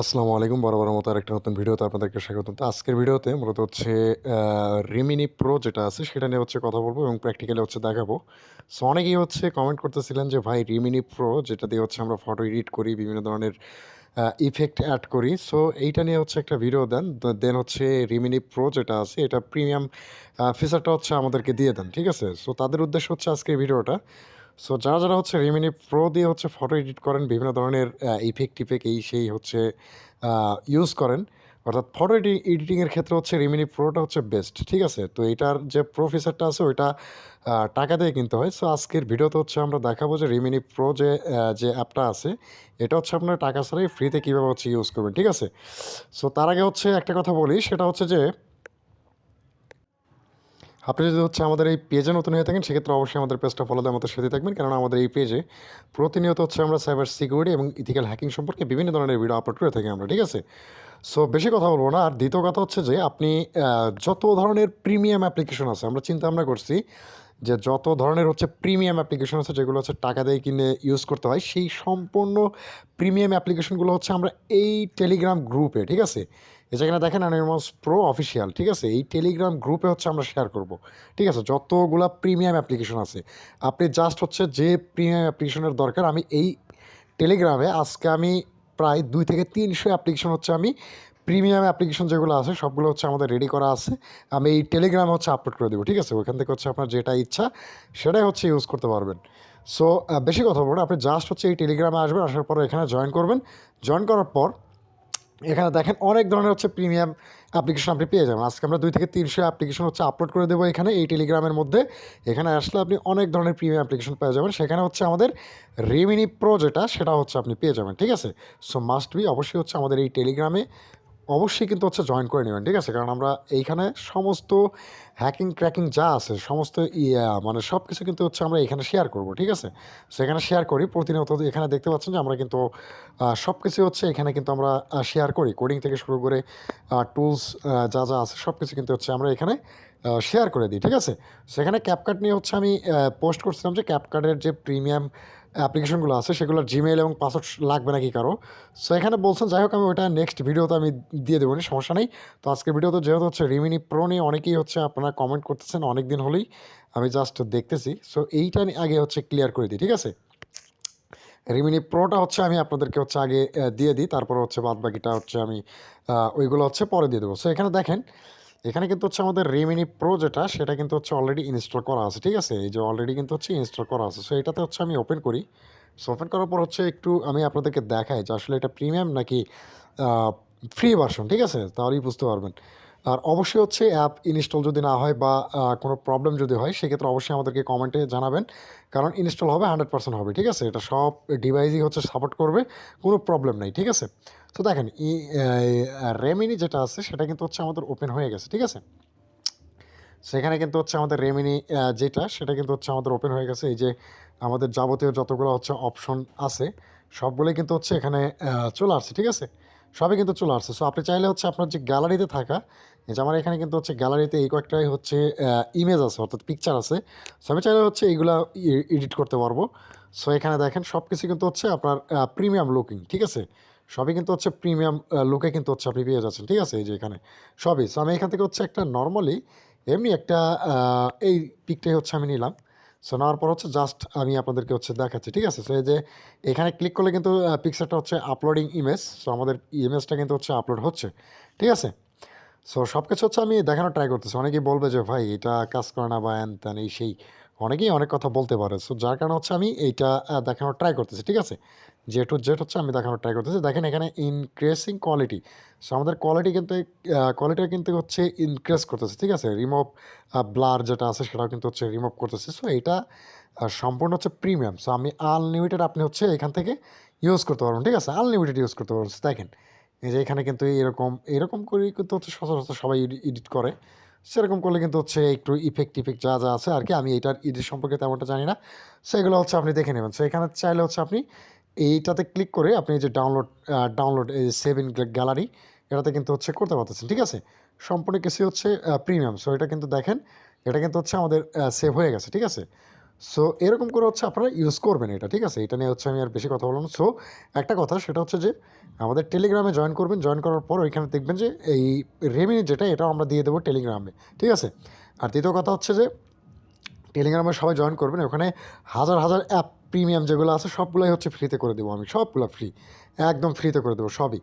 আসসালামু আলাইকুম বরাবর মতো আরেকটা নতুন ভিডিওতে আপনাদেরকে স্বাগতম। তো আজকের ভিডিওতে মূলত হচ্ছে রিমিনি প্রো যেটা আছে, সেটা নিয়ে হচ্ছে কথা বলব এবং প্র্যাকটিক্যালি হচ্ছে দেখাবো। সো অনেকেই হচ্ছে কমেন্ট করতেছিলেন যে, ভাই রিমিনি প্রো যেটা দিয়ে হচ্ছে আমরা ফটো এডিট করি, বিভিন্ন ধরনের ইফেক্ট অ্যাড করি। সো এইটা নিয়ে হচ্ছে একটা ভিডিও দেন দেন হচ্ছে রিমিনি প্রো যেটা আছে, এটা প্রিমিয়াম ফিচারটা হচ্ছে আমাদেরকে দিয়ে দেন, ঠিক আছে? সো তাদের উদ্দেশ্য হচ্ছে আজকের ভিডিওটা সো যারা যারা হচ্ছে রিমিনি প্রো দিয়ে হচ্ছে ফটো এডিট করেন, বিভিন্ন ধরনের ইফেক্ট টিফেক্ট এই সেই হচ্ছে ইউজ করেন। অর্থাৎ ফটো এডিটিংয়ের ক্ষেত্রে হচ্ছে রিমিনি প্রোটা হচ্ছে বেস্ট ঠিক আছে? তো এটার যে প্রো আছে, ওইটা টাকা দিয়ে কিনতে হয়। সো আজকের ভিডিওতে হচ্ছে আমরা দেখাবো যে রিমিনি প্রো যে যে অ্যাপটা আছে, এটা হচ্ছে আপনার টাকা ছাড়াই ফ্রিতে কীভাবে হচ্ছে ইউজ করবেন, ঠিক আছে? সো তার আগে হচ্ছে একটা কথা বলি, সেটা হচ্ছে যে আপনি যদি হচ্ছে আমাদের এই পেজে নতুন হয়ে থাকেন, সেক্ষেত্রে অবশ্যই আমাদের পেজটা ফলো দিয়ে আমাদের সাথে থাকবেন। কেননা আমাদের এই পেজে প্রতিনিয়ত হচ্ছে আমরা সাইবার সিকিউরিটি এবং ইথিক্যাল হ্যাকিং সম্পর্কে বিভিন্ন ধরনের ভিডিও আপলোড করে থাকি আমরা, ঠিক আছে? সো বেশি কথা বলব না। আর দ্বিতীয় কথা হচ্ছে যে, আপনি যত ধরনের প্রিমিয়াম অ্যাপ্লিকেশন আছে, আমরা চিন্তা ভাবনা করছি যে, যত ধরনের হচ্ছে প্রিমিয়াম অ্যাপ্লিকেশন আছে, যেগুলো হচ্ছে টাকা দিয়ে কিনে ইউজ করতে হয়, সেই সম্পূর্ণ প্রিমিয়াম অ্যাপ্লিকেশনগুলো হচ্ছে আমরা এই টেলিগ্রাম গ্রুপে ঠিক আছে? এই যেখানে দেখেন অ্যানিমাস প্রো অফিসিয়াল ঠিক আছে? এই টেলিগ্রাম গ্রুপে হচ্ছে আমরা শেয়ার করব, ঠিক আছে? যতগুলা প্রিমিয়াম অ্যাপ্লিকেশন আছে, আপনি জাস্ট হচ্ছে যে প্রিমিয়াম অ্যাপ্লিকেশনের দরকার, আমি এই টেলিগ্রামে আজকে আমি প্রায় দুই থেকে তিনশো অ্যাপ্লিকেশন হচ্ছে আমি প্রিমিয়াম অ্যাপ্লিকেশন যেগুলো আছে, সবগুলো হচ্ছে আমাদের রেডি করা আছে। আমি এই টেলিগ্রামে হচ্ছে আপলোড করে দেবো, ঠিক আছে? ওইখান থেকে হচ্ছে আপনার যেটা ইচ্ছা, সেটাই হচ্ছে ইউজ করতে পারবেন। সো বেশি কথা বলব আপনি জাস্ট হচ্ছে এই টেলিগ্রামে আসবেন, আসার পর এখানে জয়েন করবেন। জয়েন করার পর এখানে দেখেন অনেক ধরনের হচ্ছে প্রিমিয়াম অ্যাপ্লিকেশন আপনি পেয়ে যাবেন। আজকে আমরা দুই থেকে তিনশো অ্যাপ্লিকেশন হচ্ছে আপলোড করে দেবো এখানে, এই টেলিগ্রামের মধ্যে। এখানে আসলে আপনি অনেক ধরনের প্রিমিয়াম অ্যাপ্লিকেশন পেয়ে যাবেন। সেখানে হচ্ছে আমাদের রেমিনি প্রো যেটা, সেটা হচ্ছে আপনি পেয়ে যাবেন, ঠিক আছে? সো মাস্ট বি অবশ্যই হচ্ছে আমাদের এই টেলিগ্রামে অবশ্যই কিন্তু হচ্ছে জয়েন করে নেবেন, ঠিক আছে? কারণ আমরা এইখানে সমস্ত হ্যাকিং ক্র্যাকিং যা আছে, সমস্ত ইয়া মানে সব কিছু কিন্তু হচ্ছে আমরা এখানে শেয়ার করব, ঠিক আছে? সেখানে শেয়ার করি, প্রতিনিয়ত এখানে দেখতে পাচ্ছেন যে আমরা কিন্তু সব কিছু হচ্ছে এখানে কিন্তু আমরা শেয়ার করি। কোডিং থেকে শুরু করে টুলস যা যা আছে সব কিছু কিন্তু হচ্ছে আমরা এখানে শেয়ার করে দিই, ঠিক আছে? সেখানে ক্যাপকাট নিয়ে হচ্ছে আমি পোস্ট করছিলাম যে ক্যাপকাটের যে প্রিমিয়াম অ্যাপ্লিকেশনগুলো আছে সেগুলোর জিমেইল এবং পাসওয়ার্ড লাগবে নাকি কারও? সো এখানে বলছেন, যাই হোক, আমি ওটা নেক্সট ভিডিওতে আমি দিয়ে দেবো সমস্যা নেই। তো আজকের ভিডিওতে যেহেতু হচ্ছে রিমিনি প্রো নিয়ে অনেকেই হচ্ছে আপনারা কমেন্ট করতেছেন অনেক দিন হলেই আমি জাস্ট দেখতেছি। সো এইটা আগে হচ্ছে ক্লিয়ার করে দিই, ঠিক আছে? রিমিনি প্রোটা হচ্ছে আমি আপনাদেরকে হচ্ছে আগে দিয়ে দিই, তারপর হচ্ছে বাদ বাকিটা হচ্ছে আমি ওইগুলো হচ্ছে পরে দিয়ে দেবো। সো এখানে দেখেন এখানে কিন্তু হচ্ছে আমাদের রিমিনি প্রো যেটা, সেটা কিন্তু হচ্ছে অলরেডি ইনস্টল করা আছে, ঠিক আছে? এই যে অলরেডি কিন্তু হচ্ছে ইনস্টল করা আছে। সো এটাতে হচ্ছে আমি ওপেন করি। সো ওপেন করার পর হচ্ছে একটু আমি আপনাদেরকে দেখাই যে আসলে এটা প্রিমিয়াম নাকি ফ্রি ভার্সন ঠিক আছে? তাহলেই বুঝতে পারবেন। আর অবশ্যই হচ্ছে অ্যাপ ইনস্টল যদি না হয় বা কোনো প্রবলেম যদি হয়, সেক্ষেত্রে অবশ্যই আমাদেরকে কমেন্টে জানাবেন। কারণ ইনস্টল হবে হান্ড্রেড পার্সেন্ট হবে, ঠিক আছে? এটা সব ডিভাইসই হচ্ছে সাপোর্ট করবে, কোনো প্রবলেম নাই, ঠিক আছে? তো দেখেন, ই রেমিনি যেটা আছে, সেটা কিন্তু হচ্ছে আমাদের ওপেন হয়ে গেছে, ঠিক আছে? সেখানে কিন্তু হচ্ছে আমাদের রেমিনি যেটা, সেটা কিন্তু হচ্ছে আমাদের ওপেন হয়ে গেছে। এই যে আমাদের যাবতীয় যতগুলো হচ্ছে অপশন আছে, সবগুলোই কিন্তু হচ্ছে এখানে চলে আসছে, ঠিক আছে? সবই কিন্তু চলে আসছে। সো আপনি চাইলে হচ্ছে আপনার যে গ্যালারিতে থাকা যে আমার এখানে কিন্তু হচ্ছে গ্যালারিতে এই কয়েকটাই হচ্ছে ইমেজ আছে, অর্থাৎ পিকচার আছে। সো আমি চাইলে হচ্ছে এইগুলা এডিট করতে পারব। সো এখানে দেখেন সব কিছু কিন্তু হচ্ছে আপনার প্রিমিয়াম লুকিং ঠিক আছে? সবই কিন্তু হচ্ছে প্রিমিয়াম লুকে কিন্তু হচ্ছে আপনি পেয়ে যাচ্ছেন, ঠিক আছে? এই যে এখানে সবই। সো আমি এখান থেকে হচ্ছে একটা নর্মালি এমনি একটা এই পিকটাই হচ্ছে আমি নিলাম। সো নেওয়ার পর হচ্ছে জাস্ট আমি আপনাদেরকে হচ্ছে দেখাচ্ছি, ঠিক আছে? সো এই যে এখানে ক্লিক করলে কিন্তু পিকচারটা হচ্ছে আপলোডিং ইমেজ সো আমাদের ইমেজটা কিন্তু হচ্ছে আপলোড হচ্ছে, ঠিক আছে? সো সব কিছু হচ্ছে আমি দেখানোর ট্রাই করতেছি। অনেকেই বলবে যে, ভাই, এটা কাজ করে না বা এন এই সেই। অনেকেই অনেক কথা বলতে পারে। সো যার কারণে হচ্ছে আমি এইটা দেখানোর ট্রাই করতেছি, ঠিক আছে? যে টু জেড হচ্ছে আমি দেখানোর ট্রাই করতেছি। দেখেন এখানে ইনক্রিজিং কোয়ালিটি সো আমাদের কোয়ালিটি কিন্তু কোয়ালিটিটা কিন্তু হচ্ছে ইনক্রিজ করতেছে, ঠিক আছে? রিমুভ ব্লার যেটা আছে সেটাও কিন্তু হচ্ছে রিমুভ করতেছে। সো এটা সম্পূর্ণ হচ্ছে প্রিমিয়াম সো আমি আনলিমিটেড আপনি হচ্ছে এখান থেকে ইউজ করতে পারবেন, ঠিক আছে? আনলিমিটেড ইউজ করতে পারবেন। দেখেন যে এখানে কিন্তু এরকম এরকম করেই কিন্তু হচ্ছে সচরাচর সবাই এডিট করে। সেরকম করলে কিন্তু হচ্ছে একটু ইফেক্ট ইফেক্ট যা যা আছে আর কি আমি এটার এডিট সম্পর্কে তেমনটা জানি না। সেগুলো হচ্ছে আপনি দেখে নেবেন। সো এখানে চাইলে হচ্ছে আপনি এইটাতে ক্লিক করে আপনি যে ডাউনলোড ডাউনলোড এই সেভ ইন গ্যালারি এটাতে কিন্তু হচ্ছে করতে পারতেছেন, ঠিক আছে? সম্পূর্ণ কিছু হচ্ছে প্রিমিয়াম সো এটা কিন্তু দেখেন, এটা কিন্তু হচ্ছে আমাদের সেভ হয়ে গেছে, ঠিক আছে? সো এরকম করে হচ্ছে আপনারা ইউজ করবেন এটা, ঠিক আছে? এটা নিয়ে হচ্ছে আমি আর বেশি কথা বললাম সো একটা কথা, সেটা হচ্ছে যে, আমাদের টেলিগ্রামে জয়েন করবেন জয়েন করার পর ওইখানে দেখবেন যে, এই রেমিনি যেটা, এটাও আমরা দিয়ে দেবো টেলিগ্রামে ঠিক আছে? আর দ্বিতীয় কথা হচ্ছে যে টেলিগ্রামে সবাই জয়েন করবেন, ওখানে হাজার হাজার অ্যাপ প্রিমিয়াম যেগুলো আছে, সবগুলোই হচ্ছে ফ্রিতে করে দেবো আমি, সবগুলো ফ্রি একদম ফ্রিতে করে দেবো, সবই।